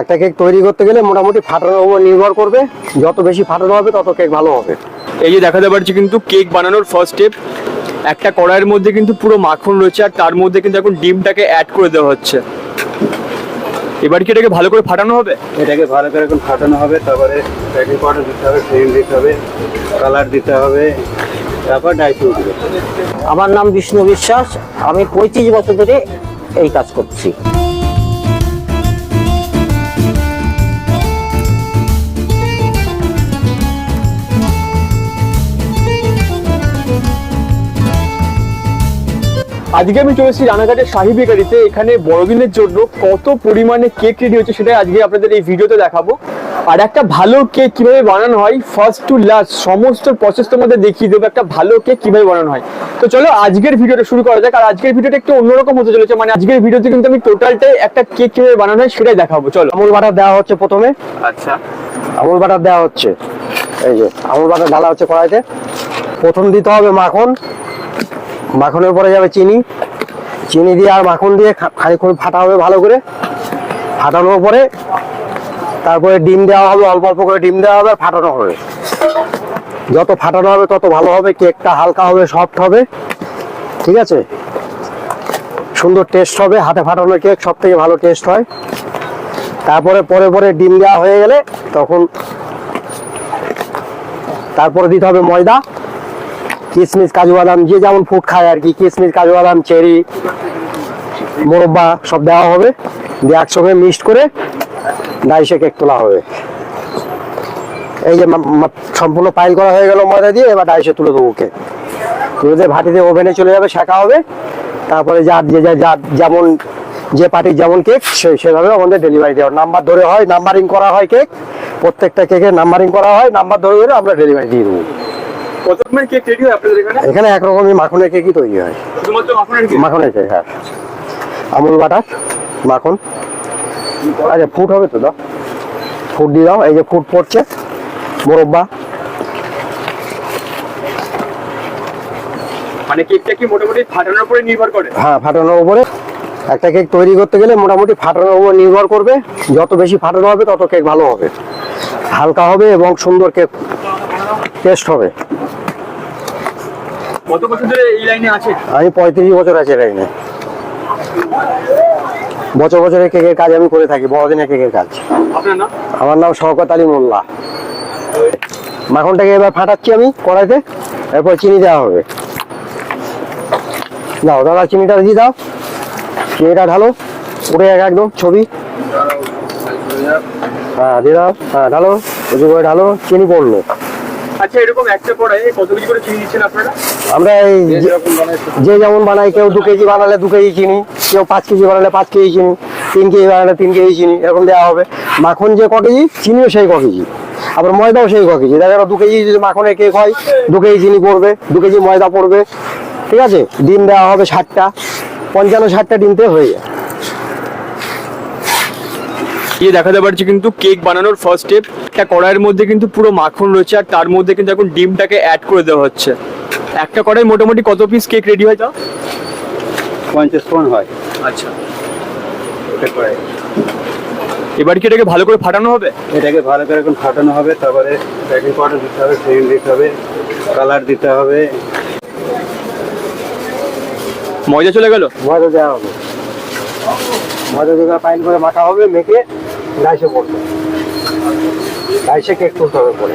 একটা কেক তৈরি করতে গেলে মোটামুটি ফাটানোর উপর নির্ভর করবে। যত বেশি ফাটানো হবে তত কেক ভালো হবে। এই যে দেখাতে পারছি কিন্তু কেক বানানোর ফার্স্ট স্টেপ একটা কড়াইয়ের মধ্যে কিন্তু পুরো মাখন রয়েছে আর তার মধ্যে কিন্তু এখন ডিমটাকে অ্যাড করে দেওয়া হচ্ছে। এবার কি এটাকে ভালো করে ফাটানো হবে? এটাকে ভালো করে এখন ফাটানো হবে তারপরে বেকিং পাউডার দিতে হবে ক্রিম দিতে হবে কালার দিতে হবে তারপর ড্রাই ফ্রুট আমার নাম বিষ্ণু বিশ্বাস আমি পঁয়ত্রিশ বছর ধরে এই কাজ করছি। আজকে আমি চলেছি রানাঘাটের শাহি বেকারিতে। এখানে বড়দিনের জন্য কত পরিমাণে কেক রেডি হচ্ছে সেটাই আজকে আপনাদের এই ভিডিওতে দেখাবো। আর একটা ভালো কেক কীভাবে বানানো হয় ফার্স্ট টু লাস্ট সমস্ত প্রসেস তোমাদের দেখিয়ে দেবো একটা ভালো কেক কীভাবে বানানো হয়। তো চলো আজকের ভিডিওটা শুরু করা যাক। আর আজকের ভিডিওটা একটু অন্যরকম হতে চলেছে। মানে আজকের ভিডিওতে কিন্তু আমি টোটালটাই একটা কেক কীভাবে বানানো হয় সেটাই দেখাবো। চলো। আমুল বাটার দেওয়া হচ্ছে প্রথমে। আচ্ছা। আমুল বাটার দেওয়া হচ্ছে। এই যে আমুল বাটার ঢালা হচ্ছে কড়াইতে। প্রথম দিতে হবে মাখন। মাখনের পরে যাবে চিনি। চিনি দিয়ে আর মাখন দিয়ে খা- খানিকক্ষণ ফাটা হবে ভালো করে। ফাটানোর পরে তারপরে ডিম দেওয়া হবে, অল্প অল্প করে ডিম দেওয়া হবে, ফাটানো হবে। যত ফাটানো হবে, তত ভালো হবে, কেকটা হালকা হবে, সফট হবে। ঠিক আছে? সুন্দর টেস্ট হবে, হাতে ফাটানো কেক সব থেকে ভালো টেস্ট হয়। তারপরে পরে পরে ডিম দেওয়া হয়ে গেলে তখন তারপরে দিতে হবে ময়দা। কিশমিশ কাজু বাদাম, যে যেমন ফুড খায় আর কি কিশমিশ কাজু বাদাম, চেরি, মোরব্বা, সব দেওয়া হবে। দিয়ে একসঙ্গে মিক্সড করে ডাইসে কেক তোলা হবে। এই যে সম্পূর্ণ পাইল করা হয়ে গেল ময়দা দিয়ে, এবার ডাইসে তুলে দেবো ওকে। তুলে দিয়ে ভাটিতে ওভেনে চলে যাবে, শেখা হবে। তারপরে যার যে যার যেমন যে পার্টির যেমন কেক সেই সেভাবে আমাদের ডেলিভারি দেওয়া নাম্বার ধরে হয় নাম্বারিং করা হয় কেক। প্রত্যেকটা কেকের নাম্বারিং করা হয় নাম্বার ধরে ধরে আমরা ডেলিভারি দিয়ে দেবো। কত রকমের কেক হয় আপনাদের এখানে? এখানে একরকমই মাখনের কেকই তৈরি হয়। শুধুমাত্র মাখনের কেক মাখনের কেক হ্যাঁ। আমুল বাটার মাখন। আচ্ছা ফুড হবে তো দাও। ফুড দিয়ে দাও এই যে ফুড পড়ছে মোরব্বা। মানে কেকটা কি মোটামুটি ফাটানোর উপরে নির্ভর করে? হ্যাঁ ফাটানোর উপরে। একটা কেক তৈরি করতে গেলে মোটামুটি ফাটানোর উপর নির্ভর করবে। যত বেশি ফাটানো হবে তত কেক ভালো হবে। হালকা হবে এবং সুন্দর কেক টেস্ট হবে। কত বছর ধরে এই লাইনে আছে আমি পঁয়ত্রিশ বছর আছে লাইনে। বছর বছরে কেকের কাজ আমি করে থাকি বড়দিনের কেকের কাজ। আপনার নাম? আমার নাম শওকত আলী মোল্লা। মাখনটাকে এবার ফাটাচ্ছি আমি কড়াইতে এরপর চিনি দেওয়া হবে। দাও দাদা চিনিটা দিয়ে দাও। চিনিটা ঢালো উঠে যাক একদম ছবি। হ্যাঁ দিয়ে দাও হ্যাঁ ঢালো উঁচু করে ঢালো চিনি পড়ল। আচ্ছা এরকম একটা কড়াই কত কেজি করে চিনি দিচ্ছেন আপনারা? আমরা এই যে- যেমন বানাই কেউ দু কেজি বানালে দু কেজি চিনি কেউ পাঁচ কেজি বানালে পাঁচ কেজি চিনি তিন কেজি বানালে তিন কেজি চিনি এরকম দেওয়া হবে। মাখন যে ক কেজি চিনিও সেই ক কেজি। আবার ময়দাও সেই ক কেজি। দেখা গেল দু কেজি যদি মাখনের কেক হয় দু কেজি চিনি পড়বে দু কেজি ময়দা পড়বে। ঠিক আছে? ডিম দেওয়া হবে ষাটটা। পঞ্চান্ন ষাটটা ডিমতে হয়ে যায়। ইয়ে দেখাতে পারছি কিন্তু কেক বানানোর ফার্স্ট স্টেপ একটা কড়াইয়ের মধ্যে কিন্তু পুরো মাখন রয়েছে আর তার মধ্যে কিন্তু এখন ডিমটাকে অ্যাড করে দেওয়া হচ্ছে। একটা কড়াই মোটামুটি কত পিস কেক রেডি হয় তাও? পঞ্চাশ পন হয়। আচ্ছা। এবার কি এটাকে ভালো করে ফাটানো হবে? এটাকে ভালো করে এখন ফাটানো হবে তারপরে বেকিং পাউডার দিতে হবে ক্রিম দিতে হবে কালার দিতে হবে। মজা চলে গেল? ময়দা দেওয়া হবে। ময়দা দিয়ে পাইল করে মাখা হবে মেখে ডাইসে পড়বে ডাইসে কেক তুলতে হবে পরে।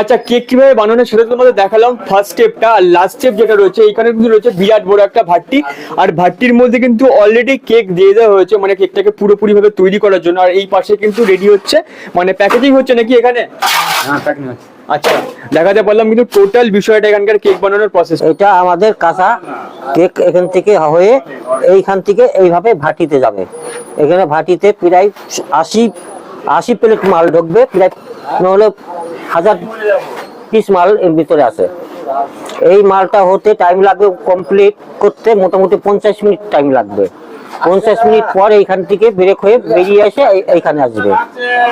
আচ্ছা কেক কীভাবে বানানো সেটা তোমাদের দেখালাম ফার্স্ট স্টেপটা আর লাস্ট স্টেপ যেটা রয়েছে এখানে কিন্তু রয়েছে বিরাট বড় একটা ভাট্টি। আর ভাট্টির মধ্যে কিন্তু অলরেডি কেক দিয়ে দেওয়া হয়েছে মানে কেকটাকে পুরোপুরি ভাবে তৈরি করার জন্য। আর এই পাশে কিন্তু রেডি হচ্ছে মানে প্যাকেজিং হচ্ছে নাকি এখানে? হ্যাঁ আচ্ছা দেখাতে পারলাম কিন্তু টোটাল বিষয়টা এখানকার কেক বানানোর প্রসেস এটা আমাদের কাঁচা কেক এখান থেকে হয়ে এইখান থেকে এইভাবে ভাটিতে যাবে। এখানে ভাটিতে প্রায় আশি আশি প্লেট মাল ঢুকবে প্রায় নাহলে হাজার পিস মাল এর ভিতরে আছে। এই মালটা হতে টাইম লাগবে কমপ্লিট করতে মোটামুটি পঞ্চাশ মিনিট টাইম লাগবে। পঞ্চাশ মিনিট পর এইখান থেকে ব্রেক হয়ে বেরিয়ে এসে এই- এইখানে আসবে।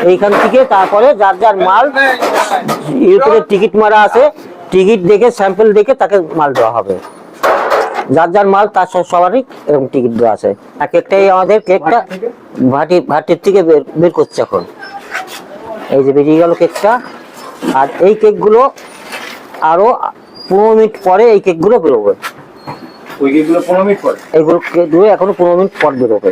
এইখান থেকে তারপরে যার যার মাল এরপরে টিকিট মারা আছে টিকিট দেখে স্যাম্পল দেখে তাকে মাল দেওয়া হবে। যার যার মাল তার সব- সবারই এরকম টিকিট দেওয়া আছে। এক একটাই আমাদের কেকটা ভাটি ভাটির থেকে বের করছে এখন। এই যে বেরিয়ে গেল কেকটা আর এই কেকগুলো আরও পনেরো মিনিট পরে এই কেকগুলো বেরোবে। ওই কেকগুলো পনেরো মিনিট পরে? এইগুলো কেকগুলো এখনও পনেরো মিনিট পর বেরোবে।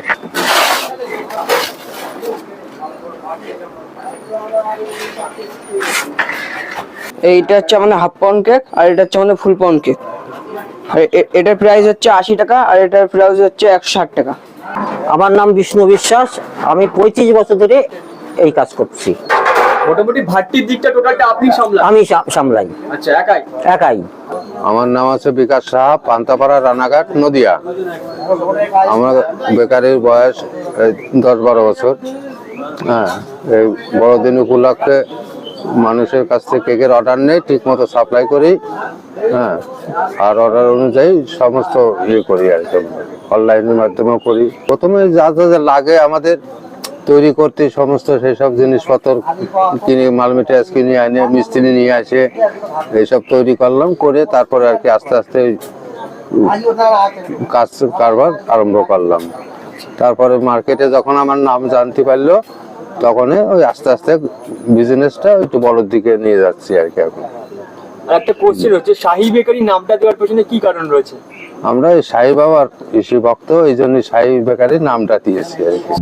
এইটা হচ্ছে আমাদের হাফ পাউন্ড কেক আর এটা হচ্ছে আমাদের ফুল পাউন্ড কেক আর এটার প্রাইস হচ্ছে আশি টাকা আর এটার প্রাইস হচ্ছে একশো ষাট টাকা। আমার নাম বিষ্ণু বিশ্বাস আমি পঁয়ত্রিশ বছর ধরে এই কাজ করছি। মোটামুটি ভাট্টির দিকটা টোটালটা আপনি সামলান। আমি সামলাই। আচ্ছা একাই? একাই। আমার নাম আছে বিকাশ সাহা পান্তাপাড়া রানাঘাট নদিয়া। আমার বেকারির বয়স এই দশ বারো বছর। হ্যাঁ এই বড়দিন উপলক্ষে মানুষের কাছ থেকে কেকের অর্ডার নেই ঠিক মতো সাপ্লাই করি। হ্যাঁ আর অর্ডার অনুযায়ী সমস্ত ইয়ে করি আর কি। অনলাইনের মাধ্যমেও করি। প্রথমে যা যা যা লাগে আমাদের তৈরি করতে সমস্ত সেই সব জিনিসপত্র কিনে মাল মেটেরিয়ালস কিনে আনে মিস্ত্রি নিয়ে আসে এইসব তৈরি করলাম করে তারপরে আর কি আস্তে আস্তে কাজ কারবার আরম্ভ করলাম। তারপরে মার্কেটে যখন আমার নাম জানতে পারল তখন ওই আস্তে আস্তে বিজনেসটা একটু বড়োর দিকে নিয়ে যাচ্ছি আর কি এখন। একটা কোশ্চেন হচ্ছে শাহি বেকারি নামটা দেওয়ার পেছনে কি কারণ রয়েছে? আমরা সাই বাবার ঋষি ভক্ত এই জন্য সাই বেকারির নামটা দিয়েছি আর কি।